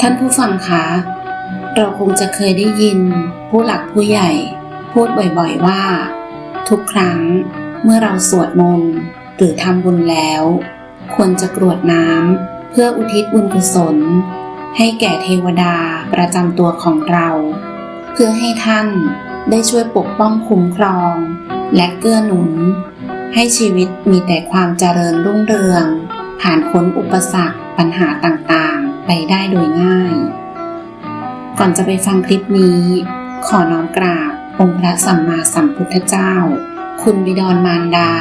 ท่านผู้ฟังคะ เราคงจะเคยได้ยินผู้หลักผู้ใหญ่ พูดบ่อยๆว่า ทุกครั้งเมื่อเราสวดมนต์หรือทำบุญแล้ว ควรจะกรวดน้ำเพื่ออุทิศบุญกุศล ให้แก่เทวดาประจำตัวของเรา เพื่อให้ท่านได้ช่วยปกป้องคุ้มครอง และเกื้อหนุน ให้ชีวิตมีแต่ความเจริญรุ่งเรือง ผ่านพ้นอุปสรรคปัญหาต่างๆ ไปได้โดยง่าย ก่อนจะไปฟังคลิปนี้ ขอน้อมกราบองค์พระสัมมาสัมพุทธเจ้า คุณบิดรมารดา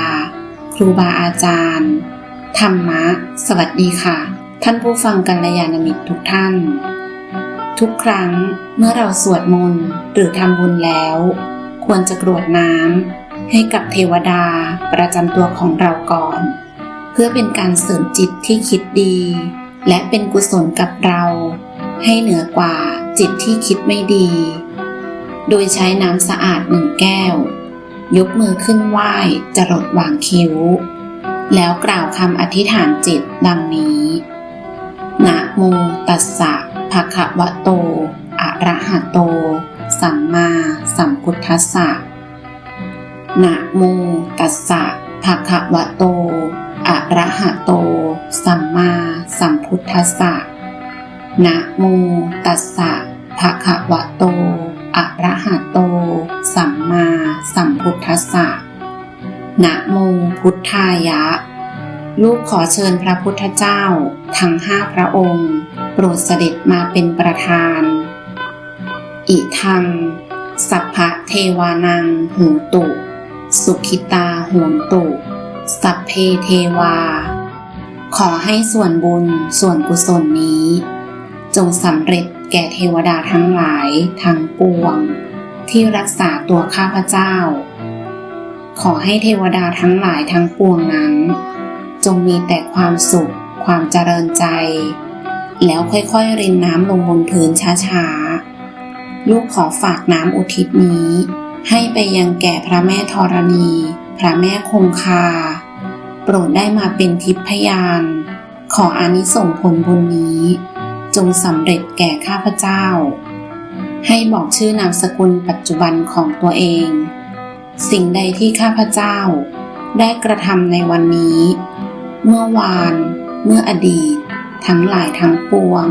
ครูบาอาจารย์ ธรรมะ สวัสดีค่ะ ท่านผู้ฟังกัลยาณมิตรทุกท่าน ทุกครั้งเมื่อเราสวดมนต์หรือทำบุญแล้ว ควรจะกรวดน้ำ ให้กับเทวดาประจำตัวของเราก่อน เพื่อเป็นการเสริมจิตที่คิดดี และเป็นกุศลกับเรา ให้เหนือกว่าจิตที่คิดไม่ดี โดยใช้น้ำสะอาดหนึ่งแก้ว ยกมือขึ้นไหว้จรดวางคิ้ว แล้วกล่าวคำอธิษฐานจิตดังนี้นะโมตัสสะภะคะวะโต อะระหะโต สัมมาสัมพุทธัสสะ นะโมตัสสะภะคะวะโต อะระหะโต สัมมาสัมพุทธัสสะนะโมตัสสะภะคะวะโต อะระหะโต สัมมาสัมพุทธัสสะนะโมพุทธายะ ลูกขอเชิญพระพุทธเจ้า ทั้งห้าพระองค์ โปรดเสด็จมาเป็นประธาน อิทัง สัพพะเทวานังหูตุ สุขิตาโหนตุ สัพเพเทวา ขอให้ส่วนบุญส่วนกุศลนี้ จงสำเร็จแก่เทวดาทั้งหลายทั้งปวง ที่รักษาตัวข้าพเจ้า ขอให้เทวดาทั้งหลายทั้งปวงนั้น จงมีแต่ความสุขความเจริญใจ แล้วค่อยๆรินน้ำลงบนพื้นช้าๆ ลูกขอฝากน้ำอุทิศนี้ ให้ไปยังแก่พระแม่ธรณี พระแม่คงคา โปรดได้มาเป็นทิพยาน ขออานิสงส์ผลบุญนี้ จงสำเร็จแก่ข้าพเจ้า ให้บอกชื่อนามสกุลปัจจุบันของตัวเอง สิ่งใดที่ข้าพเจ้า ได้กระทำในวันนี้ เมื่อวาน เมื่ออดีต ทั้งหลายทั้งปวง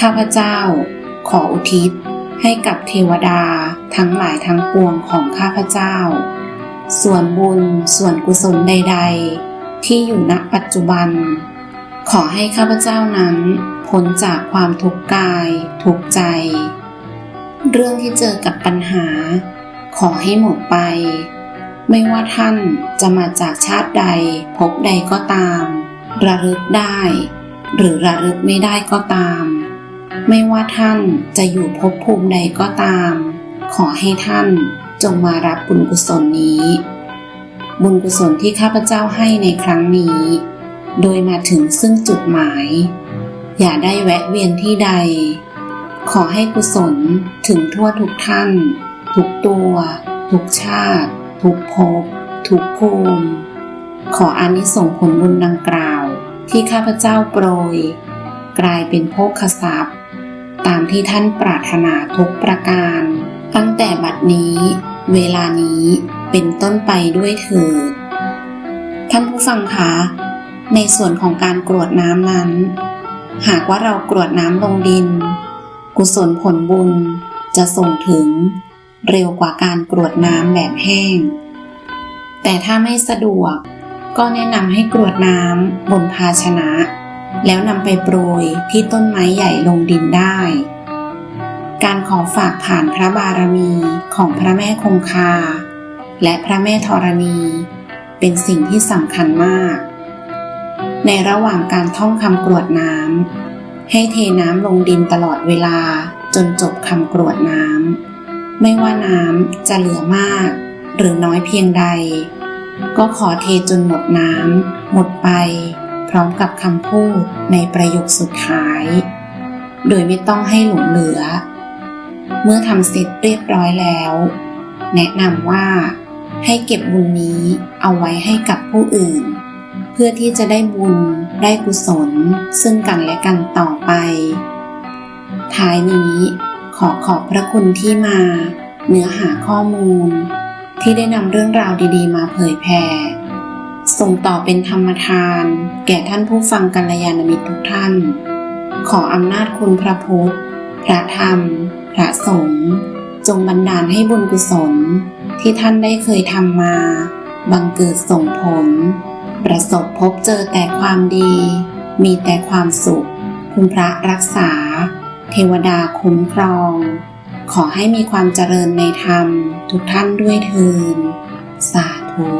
ข้าพเจ้า ขออุทิศ ให้กับเทวดาทั้งหลายทั้งปวงของข้าพเจ้า ส่วนบุญส่วนกุศลใด ๆ ที่อยู่ณปัจจุบัน ขอให้ข้าพเจ้านั้นพ้นจากความทุกข์กาย ทุกข์ใจ เรื่องที่เจอกับปัญหา ขอให้หมดไป ไม่ว่าท่านจะมาจากชาติใดภพใดก็ตาม ระลึกได้ หรือระลึกไม่ได้ก็ตาม ไม่ว่าท่านจะอยู่ภพภูมิใดก็ตาม ขอให้ท่านจงมารับบุญกุศลนี้ บุญกุศลที่ข้าพเจ้าให้ในครั้งนี้ โดยมาถึงซึ่งจุดหมาย อย่าได้แวะเวียนที่ใด ขอให้กุศลถึงทั่วทุกท่าน ทุกตัว ทุกชาติ ทุกภพทุกภูมิ ขออานิสงส์ผลบุญดังกล่าว ที่ข้าพเจ้าโปรย กลายเป็นโภคทรัพย์ ตามที่ท่านปรารถนาทุกประการ ตั้งแต่บัดนี้ เวลานี้เป็นต้นไปด้วยเถิด ท่านผู้ฟังคะในส่วนของการกรวดน้ำนั้น หากว่าเรากรวดน้ำลงดิน กุศลผลบุญจะส่งถึง เร็วกว่าการกรวดน้ำแบบแห้ง แต่ถ้าไม่สะดวกก็แนะนำให้กรวดน้ำบนภาชนะ แล้วนำไปโปรยที่ต้นไม้ใหญ่ลงดินได้ การขอฝากผ่านพระบารมีของพระแม่คงคา และพระแม่ธรณี เป็นสิ่งที่สำคัญมาก ในระหว่างการท่องคำกรวดน้ำให้เทน้ำลงดินตลอดเวลาจนจบคำกรวดน้ำไม่ว่าน้ำจะเหลือมาก หรือน้อยเพียงใด ก็ขอเทจนหมดน้ำหมดไป ร้อมกับคำพูดในประโยคสุดท้าย โดยไม่ต้องให้หลงเหลือ เมื่อทำเสร็จเรียบร้อยแล้ว แนะนำว่าให้เก็บบุญนี้เอาไว้ให้กับผู้อื่น เพื่อที่จะได้บุญได้กุศลซึ่งกันและกันต่อไป ท้ายนี้ขอขอบพระคุณที่มา เนื้อหาข้อมูล ที่ได้นำเรื่องราวดีๆ มาเผยแผ่ ส่งต่อเป็นธรรมทาน แก่ท่านผู้ฟังกัลยาณมิตรทุกท่าน ขออำนาจคุณพระพุทธ พระธรรม พระสงฆ์จงบันดาลให้บุญกุศล ที่ท่านได้เคยทำมา บังเกิดส่งผล ประสบพบเจอแต่ความดี มีแต่ความสุข คุณพระรักษา เทวดาคุ้มครอง ขอให้มีความเจริญในธรรมทุกท่านด้วยเทินสาธุ